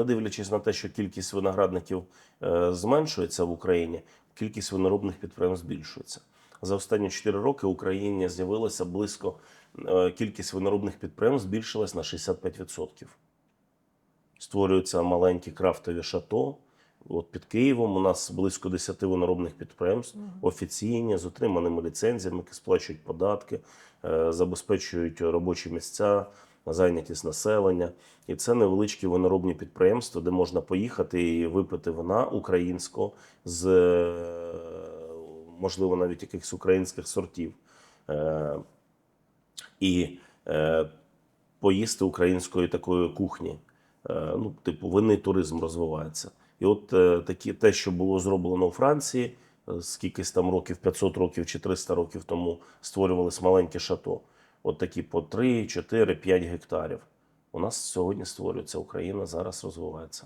Не дивлячись на те, що кількість виноградників е, зменшується в Україні, кількість виноробних підприємств збільшується. За останні 4 роки в Україні з'явилося близько е, кількість виноробних підприємств збільшилась на 65%. Створюються маленькі крафтові шато. От під Києвом у нас близько 10 виноробних підприємств офіційні з отриманими ліцензіями, які сплачують податки, е, забезпечують робочі місця, зайнятість населення. І це невеличкі виноробні підприємства, де можна поїхати і випити вина українського з е, можливо навіть якихось українських сортів. Е, І е, поїсти української такої кухні. Ну, типу, винний туризм розвивається. І от такі, те, що було зроблено у Франції, скількись там років, 500 років чи 300 років тому створювались маленькі шато. От такі по 3, 4, 5 гектарів. У нас сьогодні створюється Україна, зараз розвивається.